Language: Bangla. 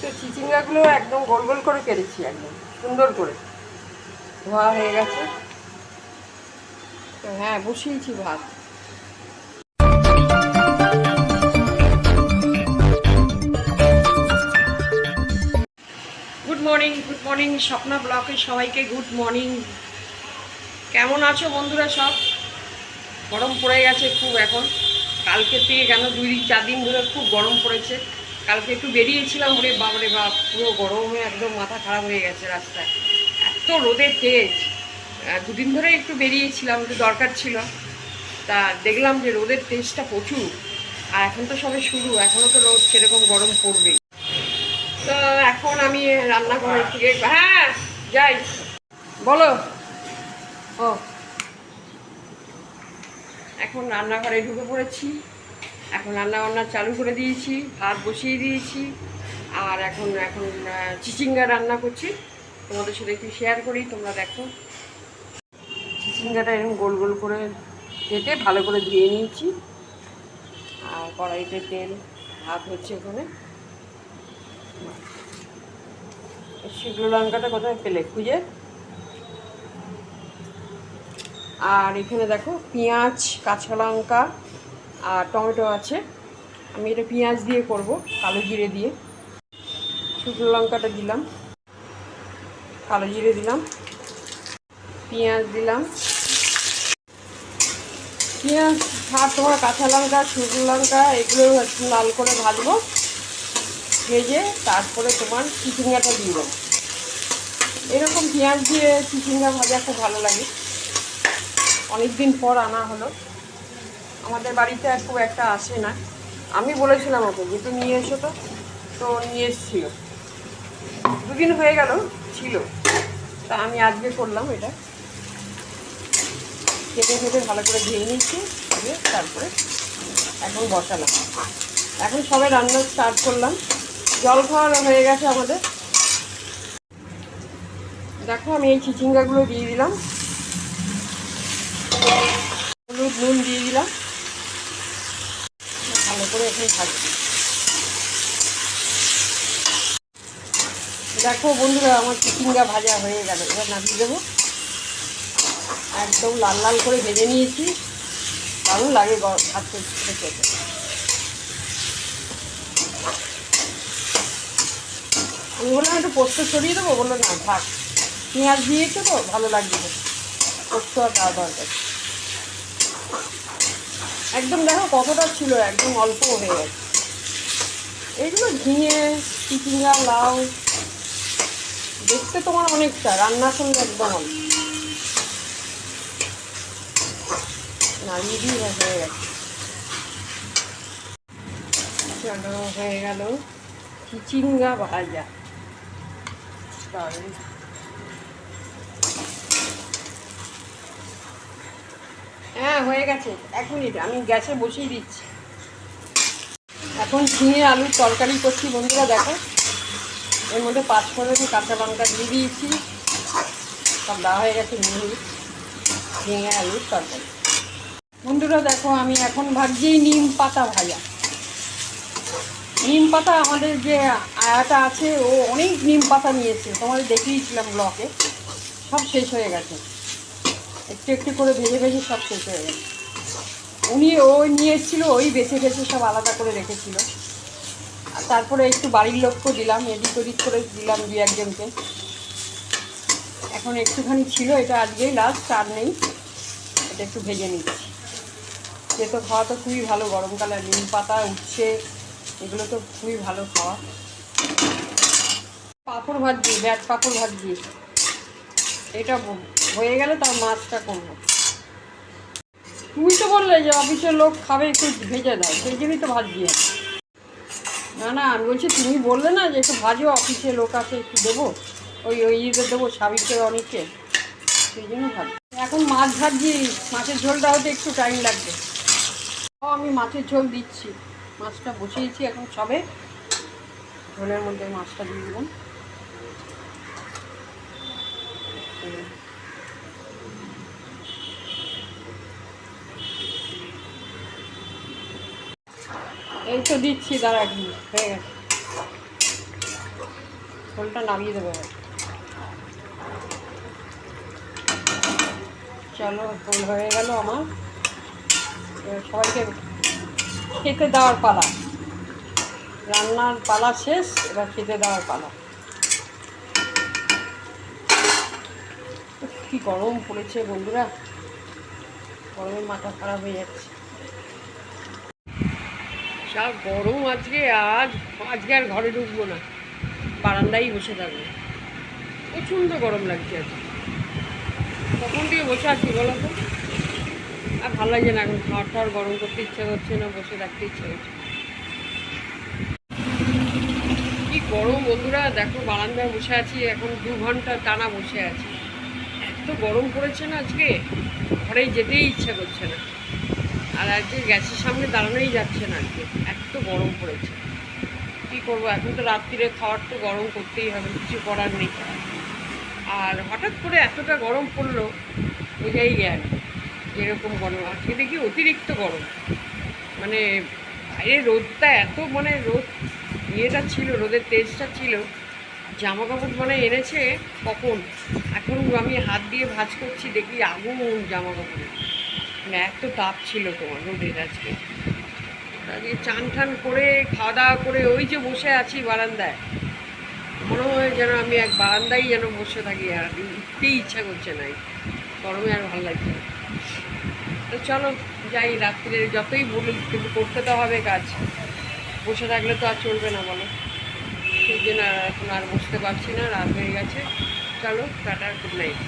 তো চিচিঙ্গাগুলো একদম গোল গোল করে কেটেছি একদম, সুন্দর করে। ধোয়া হয়ে গেছে। তো হ্যাঁ বসিয়েছি ভাত। Good morning good morning Swapna ব্লকে সবাইকে গুড মর্নিং কেমন আছো বন্ধুরা সব? গরম পড়ে গেছে খুব এখন। কালকের থেকে কেন দুই দিন চার দিন ধরে খুব গরম পড়েছে। কালকে একটু বেরিয়েছিলাম, ওরে বাবরে বাপ, পুরো গরমে একদম মাথা খারাপ হয়ে গেছে রাস্তায়। এত রোদের তেজ। দুদিন ধরে একটু বেরিয়েছিলাম, একটু দরকার ছিল। তা দেখলাম যে রোদের তেজটা প্রচুর, আর এখন তো সবে শুরু এখনও তো রোদ সেরকম গরম পড়বেই তো এখন আমি রান্নাঘরের থেকে হ্যাঁ যাই। বলো। ও। এখন রান্নাঘরে ঢুকে পড়েছি। এখন রান্না বান্না চালু করে দিয়েছি, ভাত বসিয়ে দিয়েছি, আর এখন এখন চিচিঙ্গা রান্না করছি। তোমাদের সাথে একটু শেয়ার করি, তোমরা দেখো। চিচিঙ্গাটা এরকম গোল গোল করে কেটে ভালো করে ধুয়ে নিয়েছি। আর কড়াইতে তেল, ভাত হচ্ছে ওখানে। শুকনো লঙ্কাটা কোথায় পেলে? খুঁজে? আর এখানে দেখো, পেঁয়াজ, কাঁচা লঙ্কা আর টমেটো আছে। আমি এটা পেঁয়াজ দিয়ে করব, কালো জিরে দিয়ে। শুকনো লঙ্কাটা দিলাম। কালো জিরে দিলাম। পেঁয়াজ দিলাম। পেঁয়াজ, আর তোমার কাঁচা লঙ্কা, শুকনো লঙ্কা, এগুলো লাল করে ভাজবো। ভেজে তারপরে তোমার চিচিঙ্গাটা দিয়ে দেবো। এরকম পেঁয়াজ দিয়ে চিচিঙ্গা ভাজা খুব ভালো লাগে। অনেক দিন পর আনা হলো। আমাদের বাড়িতে আর খুব একটা আসে না। আমি বলেছিলাম ওকে যে তুই নিয়ে এসো তো। তো নিয়ে এসেছিল। দুদিন হয়ে গেল, ছিল। তা আমি আজকে করলাম এটা। কেটে কেটে ভালো করে ধুয়ে নিচ্ছি দিয়ে তারপরে এখন বসালাম। এখন সবাই রান্না স্টার্ট করলাম। জল খাওয়ানো হয়ে গেছে আমাদের। দেখো, আমি এই চিচিঙ্গাগুলো দিয়ে দিলাম। হলুদ নুন দিয়ে দিলাম। ভাজছি দেখো বন্ধুরা, আমার চিচিঙ্গা ভাজা হয়ে গেল। এবার নামিয়ে দেবো। একদম লাল লাল করে ভেজে নিয়েছি। দারুণ লাগে ভাত খেতে। আমি বললাম একটু পোস্ত ছড়িয়ে দেবো। বলল, না, থাক। পেঁয়াজ দিয়েছ তো, ভালো লাগবে পোস্ত আর দেওয়া দরকার একদম দেখো কতটা ছিল, একদম অল্প হয়ে গেছে। এইগুলো ঝিঙে চিচিঙ্গা লাউ, দেখতে তোমার অনেকটা, রান্নার সঙ্গে একদম অনেক নাড়িয়ে দিয়ে হয়ে গেছে। হয়ে গেল। চিচিঙ্গা ভাজা। দারুণ। হ্যাঁ হয়ে গেছে। এক মিনিট, আমি গ্যাসে বসিয়ে দিচ্ছি। এখন ঝিঙে আলুর তরকারি করছি, বন্ধুরা দেখো। এর মধ্যে পাঁচ ফোড়ন কাঁচা লঙ্কা দিয়ে দিয়েছি। সব দেওয়া হয়ে গেছে মিহি ঝিঙে আলুর তরকারি। বন্ধুরা দেখো, আমি এখন ভাবছি নিম পাতা ভাজা। নিম পাতা আমাদের যে আয়াটা আছে, ও অনেক নিম পাতা নিয়েছে। তোমাদের দেখিয়েছিলাম ব্লকে সব শেষ হয়ে গেছে। একটু একটু করে ভেজে ভেজে সব শেষ হয়ে গেছে। উনি ওই নিয়ে এসেছিল ওই বেছে বেছে সব আলাদা করে রেখেছিল। তারপরে একটু বাড়ির লোককেও দিলাম, এদিক ওদিক করে দিলাম দু একজনকে। এখন একটুখানি ছিল, এটা আজকেই লাস্ট আর নেই। এটা একটু ভেজে নিচ্ছি। তেতো খাওয়া তো খুবই ভালো গরমকালে নিম পাতা, উচ্ছে, এগুলো তো খুবই ভালো খাওয়া। পাঁপড় ভাজছি ব্যাট পাঁপড় ভাজছি এটা হয়ে গেলে তার মাছটা করব তুমি তো বললে যে অফিসের লোক খাবে, একটু ভেজে দাও, সেই জন্যই তো আমি। না না, আমি বলছি তুমি বললে না যে একটু ভাজো অফিসে লোক আছে, একটু দেবো, ওই ওই ইয়েতে দেবো, সাবিরকে অনেককে সেই জন্য ভাজ এখন মাছ ভাজছি, মাছের ঝোলটা হতে একটু টাইম লাগবে। ও আমি মাছের ঝোল দিচ্ছি। মাছটা বসিয়েছি এখন সবে। ঝোলের মধ্যে মাছটা দিয়ে দেবো এই তো দিচ্ছি, দাঁড়া মিনিট হয়ে গেছে। ঝোলটা নামিয়ে দেবো চলো ঝোল হয়ে গেল আমার। সবাইকে খেতে দেওয়ার পালা। রান্নার পালা শেষ, এবার খেতে দেওয়ার পালা। কি গরম পড়েছে বন্ধুরা। গরমে মাথা খারাপ হয়ে যাচ্ছে। যা গরম আজকে, আজ, আজকে আর ঘরে ঢুকবো না। বারান্দায় বসে থাকব। প্রচণ্ড গরম লাগছে আজকে। কখন থেকে বসে আছি বলো তো? আর ভালো লাগছে না এখন খাওয়ার টাওয়ার গরম করতে ইচ্ছা করছে না, বসে রাখতে ইচ্ছে করছে কি গরম বন্ধুরা, দেখো বারান্দায় বসে আছি, এখন দু ঘণ্টা টানা বসে আছি। এত গরম পড়েছে না আজকে ঘরে যেতেই ইচ্ছা করছে না। আর আজকে গ্যাসের সামনে দাঁড়ানোই যাচ্ছে না আজকে। এত গরম পড়েছে। কী করব? এখন তো রাত্রিরে খাওয়ার তো গরম করতেই হবে, কিছু করার নেই। আর হঠাৎ করে এতটা গরম পড়ল, বোঝাই গেল যেরকম গরম। আজকে দেখি অতিরিক্ত গরম। মানে বাইরে রোদটা এত মানে রোদ ইয়েটা ছিল, রোদের তেজটা ছিল জামা কাপড় মানে এনেছে কখন? এখন আমি হাত দিয়ে ভাঁজ করছি, দেখি আগুন জামা কাপড়ে মানে এত তাপ ছিল তোমার রোদের আজকে। আজকে চান টান করে, খাওয়া দাওয়া করে ওই যে বসে আছি বারান্দায়। মনে হয় যেন আমি এক বারান্দায় যেন বসে থাকি আর উঠতেই ইচ্ছা করছে না। গরমে আর ভালো লাগছে তো চলো, যাই রাত্রে যতই বলি কিন্তু করতে তো হবে কাজ। বসে থাকলে তো আর চলবে না বলো। সেই জন্য আর এখন আর বসতে পারছি না, রাত হয়ে গেছে। চলো, টাটা গুড নাইট